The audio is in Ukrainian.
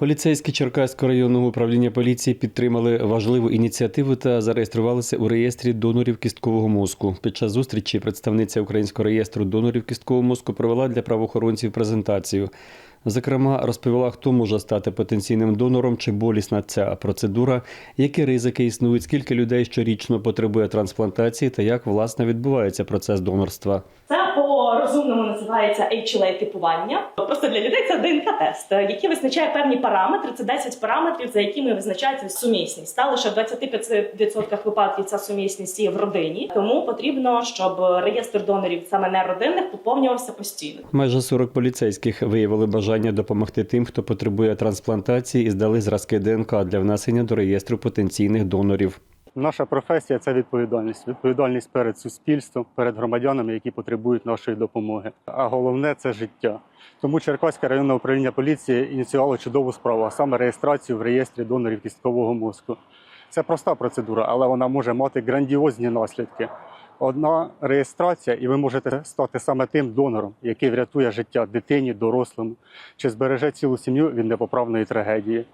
Поліцейські Черкаського районного управління поліції підтримали важливу ініціативу та зареєструвалися у реєстрі донорів кісткового мозку. Під час зустрічі представниця Українського реєстру донорів кісткового мозку провела для правоохоронців презентацію. Зокрема, розповіла, хто може стати потенційним донором, чи болісна ця процедура, які ризики існують, скільки людей щорічно потребує трансплантації та як власне відбувається процес донорства. Це по розумному називається HLA типування. Просто для людей це ДНК-тест, який визначає певні параметри. Це 10 параметрів, за якими визначається сумісність. Та лише в 25% випадків ця сумісність є в родині. Тому потрібно, щоб реєстр донорів саме не родинних поповнювався постійно. Майже 40 поліцейських виявили бажання допомогти тим, хто потребує трансплантації, і здали зразки ДНК для внесення до реєстру потенційних донорів. Наша професія це відповідальність. Відповідальність перед суспільством, перед громадянами, які потребують нашої допомоги. А головне це життя. Тому Черкаське районне управління поліції ініціювало чудову справу, а саме реєстрацію в реєстрі донорів кісткового мозку. Це проста процедура, але вона може мати грандіозні наслідки. Одна реєстрація, і ви можете стати саме тим донором, який врятує життя дитині, дорослому, чи збереже цілу сім'ю від непоправної трагедії.